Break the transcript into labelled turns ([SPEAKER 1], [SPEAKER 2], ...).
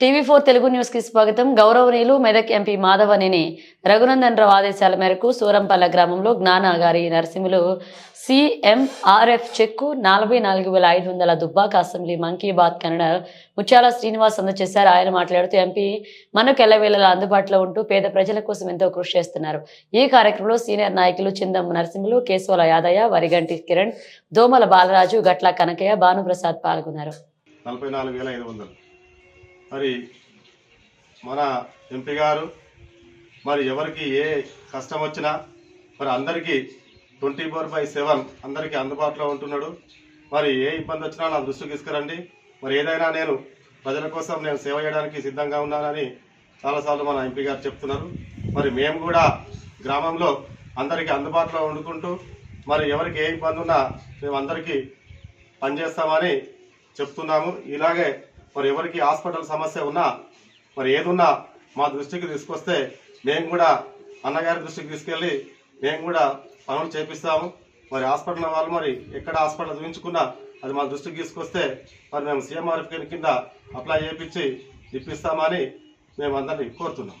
[SPEAKER 1] TV four Telugu న్యూస్కి స్వాగతం. గౌరవనీయులు మెదక్ ఎంపీ మాధవనేని రఘునందన్ రావు ఆదేశాల మేరకు సూరంపల్ల గ్రామంలో జ్ఞానాగారి నరసింహులు సిఎంఆర్ఎఫ్ చెక్కు నలభై నాలుగు వేల ఐదు వందల దుబ్బాక అసెంబ్లీ మంకీ బాత్ కన్నడ ముత్యాల శ్రీనివాస్ అందజేశారు. ఆయన మాట్లాడుతూ ఎంపీ మనకు ఎల్లవేళలా అందుబాటులో ఉంటూ పేద ప్రజల కోసం ఎంతో కృషి చేస్తున్నారు. ఈ కార్యక్రమంలో సీనియర్ నాయకులు చిందం నరసింహులు కేశవల యాదయ్య వరిగంటి కిరణ్ దోమల బాలరాజు గట్ల కనకయ్య భానుప్రసాద్ పాల్గొన్నారు.
[SPEAKER 2] నలభై నాలుగు వేల ఐదు వందలు. మరి మన ఎంపీ గారు మరి ఎవరికి ఏ కష్టం వచ్చినా మరి అందరికీ ట్వంటీ ఫోర్ బై సెవెన్ అందరికీ అందుబాటులో ఉంటున్నాడు. మరి ఏ ఇబ్బంది వచ్చినా నా దృష్టికి తీసుకురండి. మరి ఏదైనా నేను ప్రజల కోసం నేను సేవ చేయడానికి సిద్ధంగా ఉన్నానని చాలాసార్లు మన ఎంపీ గారు చెప్తున్నారు. మరి మేము కూడా గ్రామంలో అందరికీ అందుబాటులో వండుకుంటూ మరి ఎవరికి ఏ ఇబ్బంది ఉన్నా మేము అందరికీ పనిచేస్తామని చెప్తున్నాము. ఇలాగే మరి ఎవరికి హాస్పిటల్ సమస్య ఉన్నా మరి ఏదున్నా మా దృష్టికి తీసుకొస్తే మేము కూడా అన్నగారి దృష్టికి తీసుకెళ్ళి మేము కూడా పనులు చేపిస్తాము. మరి హాస్పిటల్ వాళ్ళు మరి ఎక్కడ హాస్పిటల్ చూపించుకున్నా అది మా దృష్టికి తీసుకొస్తే మరి మేము సీఎంఆర్ఎఫ్ కింద అప్లై చేయించి ఇప్పిస్తామని మేము అందరినీ కోరుతున్నాం.